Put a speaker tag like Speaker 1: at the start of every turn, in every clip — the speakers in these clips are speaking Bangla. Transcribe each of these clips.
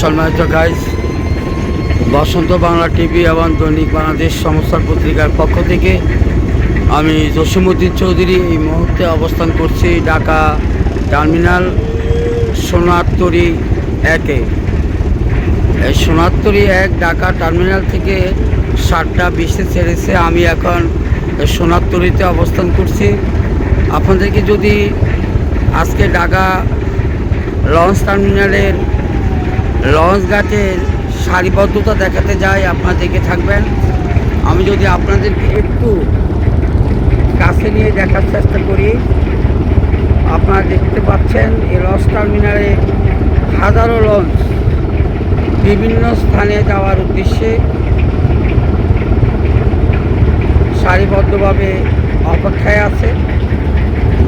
Speaker 1: সম্মানিত গাইজ বসন্ত বাংলা টিভি এবং দৈনিক বাংলাদেশ সমস্যার পত্রিকার পক্ষ থেকে আমি জসিমুদ্দিন চৌধুরী এই মুহূর্তে অবস্থান করছি ঢাকা টার্মিনাল সোনারতরি একে। এই সোনারতরি এক ঢাকা টার্মিনাল থেকে সাতটা বিশে ছেড়েছে। আমি এখন এই সোনারতরিতে অবস্থান করছি। আপনাদেরকে যদি আজকে ঢাকা লঞ্চ টার্মিনালের লঞ্চ ঘাটের সারিবদ্ধতা দেখাতে যাই, আপনারা দেখে থাকবেন। আমি যদি আপনাদেরকে একটু কাছে নিয়ে দেখার চেষ্টা করি, আপনারা দেখতে পাচ্ছেন এই লঞ্চ টার্মিনালে হাজারো লঞ্চ বিভিন্ন স্থানে যাওয়ার উদ্দেশ্যে সারিবদ্ধভাবে অপেক্ষায় আছে।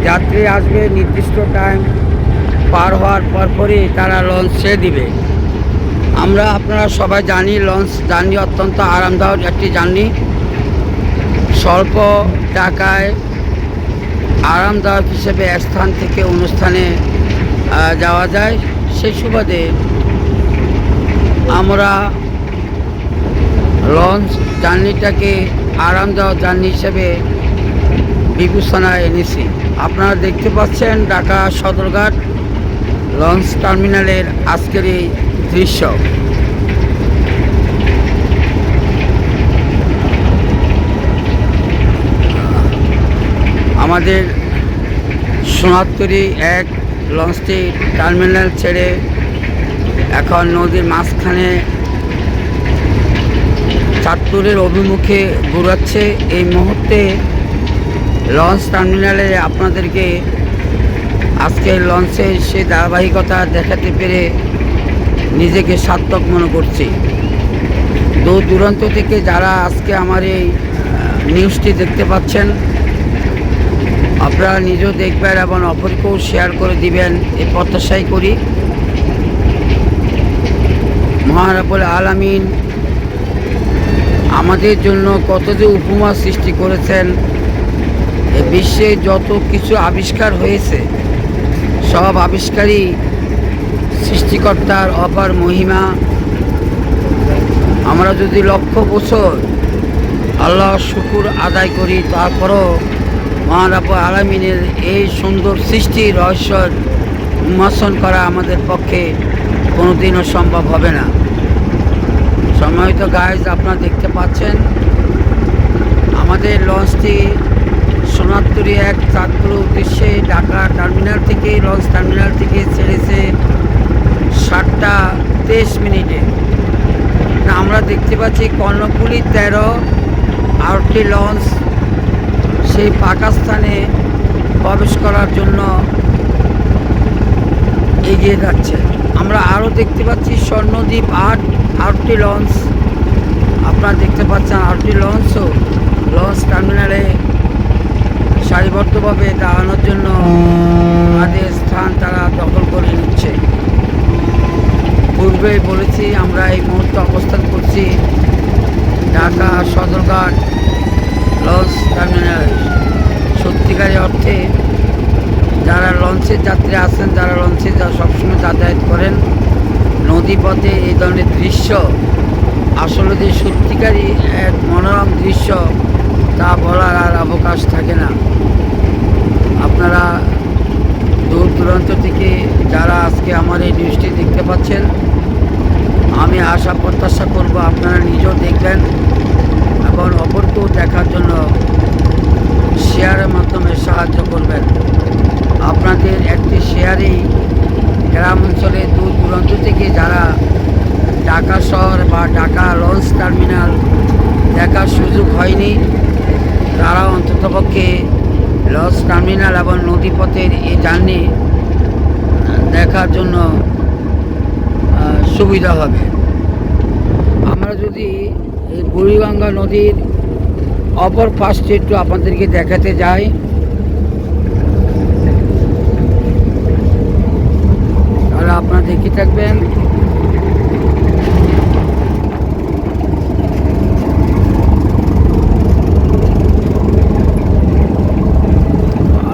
Speaker 1: যাত্রী আসবে নির্দিষ্ট টাইম পার হওয়ার পর পরই তারা লঞ্চ ছেড়ে দিবে। আমরা আপনারা সবাই জানি, লঞ্চ জার্নি অত্যন্ত আরামদায়ক একটি জার্নি। স্বল্প টাকায় আরামদায়ক হিসেবে এক স্থান থেকে অনুষ্ঠানে যাওয়া যায়। সেই সুবাদে আমরা লঞ্চ জার্নিটাকে আরামদায়ক জার্নি হিসেবে বিবেচনায় এনেছি। আপনারা দেখতে পাচ্ছেন ঢাকা সদরঘাট লঞ্চ টার্মিনালের আজকের এই দৃশ্য। আমাদের সোনাত্তরি এক লঞ্চটি টার্মিনাল ছেড়ে এখন নদীর মাঝখানে চাঁদপুরের অভিমুখে ঘুরাচ্ছে। এই মুহূর্তে লঞ্চ টার্মিনালে আপনাদেরকে আজকের লঞ্চে সেই ধারাবাহিকতা দেখাতে পেরে নিজেকে সার্থক মনে করছি। দূর দূরান্ত থেকে যারা আজকে আমার এই নিউজটি দেখতে পাচ্ছেন, আপনারা নিজেও দেখবেন এবং অপরকেও শেয়ার করে দিবেন, এই প্রত্যাশাই করি। মহারাবুল আলামিন আমাদের জন্য কত যে উপমা সৃষ্টি করেছেন বিশ্বে যত কিছু আবিষ্কার হয়েছে, সব আবিষ্কারই সৃষ্টিকর্তার অপার মহিমা। আমরা যদি লক্ষ বছর আল্লাহ শুকুর আদায় করি, তারপরও মহারাব আলামিনের এই সুন্দর সৃষ্টি রহস্য উন্মোচন করা আমাদের পক্ষে কোনোদিনও সম্ভব হবে না। সম্মানিত গাইজ আপনারা দেখতে পাচ্ছেন, আমাদের লঞ্চটি সোনারতরি এক চাঁদপুর উদ্দেশ্যে ঢাকা টার্মিনাল থেকে, লঞ্চ টার্মিনাল থেকে ছেড়েছে সাতটা তেইশ মিনিটে। আমরা দেখতে পাচ্ছি কর্ণফুলি তেরো, আরটি লঞ্চ সেই পাকিস্তানে প্রবেশ করার জন্য এগিয়ে যাচ্ছে। আমরা আরও দেখতে পাচ্ছি স্বর্ণদ্বীপ আট, আরটি লঞ্চ। আপনারা দেখতে পাচ্ছেন আরটি লঞ্চও। লঞ্চ টার্মিনালে সারিবদ্ধভাবে দাঁড়ানোর জন্য তাদের স্থান তারা পূর্বেই বলেছি, আমরা এই মুহূর্তে অবস্থান করছি ঢাকা সদরঘাট লঞ্চ টার্মিনাল। সত্যিকারী অর্থে যারা লঞ্চের যাত্রী আছেন, যারা লঞ্চে সবসময় যাতায়াত করেন, নদীপথে এই ধরনের দৃশ্য আসলে যে সত্যিকারই এক মনোরম দৃশ্য, তা বলার আর অবকাশ থাকে না। আপনারা দূর দূরান্ত থেকে যারা আজকে আমার এই নিউজটি দেখতে পাচ্ছেন আশা প্রত্যাশা করব আপনারা নিজেও দেখবেন এবং অপরকেও দেখার জন্য শেয়ারের মাধ্যমে সাহায্য করবেন। আপনাদের একটি শেয়ারেই গ্রাম অঞ্চলে দূর দূরান্ত থেকে যারা ঢাকা শহর বা ঢাকা লঞ্চ টার্মিনাল দেখার সুযোগ হয়নি তারা অন্ততপক্ষে লঞ্চ টার্মিনাল এবং নদীপথের এই জার্নি দেখার জন্য সুবিধা হবে। আমরা যদি এই বুড়িগঙ্গা নদীর অপর পাশটি একটু আপনাদেরকে দেখাতে যাই। তাহলে আপনারা দেখে থাকবেন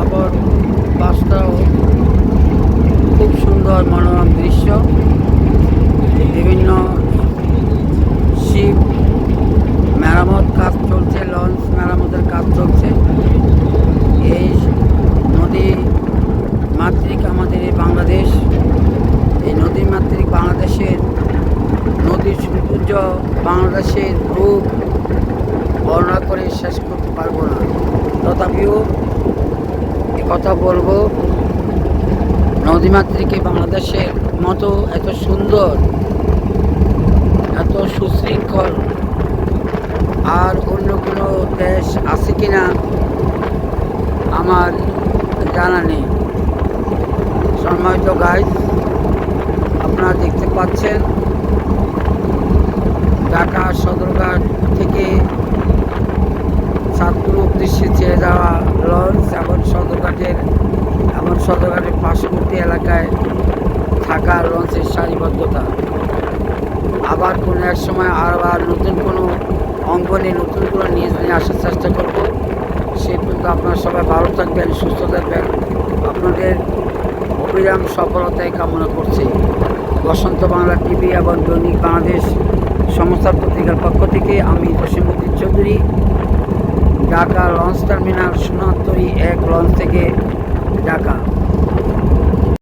Speaker 1: আবার বাসটাও খুব সুন্দর মনোরম দৃশ্য মাতৃক বাংলাদেশ এই নদী মাতৃক বাংলাদেশের নদীর সৌন্দর্য বাংলাদেশের রূপ বর্ণনা করে শেষ করতে পারব না। তথাপিও কথা বলব, নদীমাতৃকে বাংলাদেশের মতো এত সুন্দর, এত সুশৃঙ্খল, আর অন্য কোনো দেশ আছে কিনা আমার জানা নেই। সম্মানিত গাইড আপনারা দেখতে পাচ্ছেন ঢাকা সদরঘাট থেকে ছাত্র উদ্দেশ্যে ছেড়ে যাওয়া লঞ্চ এবং সদরঘাটের এবং সদরঘাটের পার্শ্ববর্তী এলাকায় থাকা লঞ্চের সারিবদ্ধতা। আবার কোনো এক সময় আর আবার নতুন কোনো অঙ্গনে নতুন কোনো নিউজ নিয়ে আসার চেষ্টা করব, সে পর্যন্ত আপনারা সবাই ভালো থাকবেন, সুস্থ থাকবেন। আপনাদের অবিরাম সফলতায় কামনা করছি। বসন্ত বাংলা টিভি এবং দৈনিক বাংলাদেশ সংস্থার পত্রিকার পক্ষ থেকে আমি জসীমুদ্দিন চৌধুরী, ঢাকা লঞ্চ টার্মিনাল সোনাতরি এক লঞ্চ থেকে ঢাকা।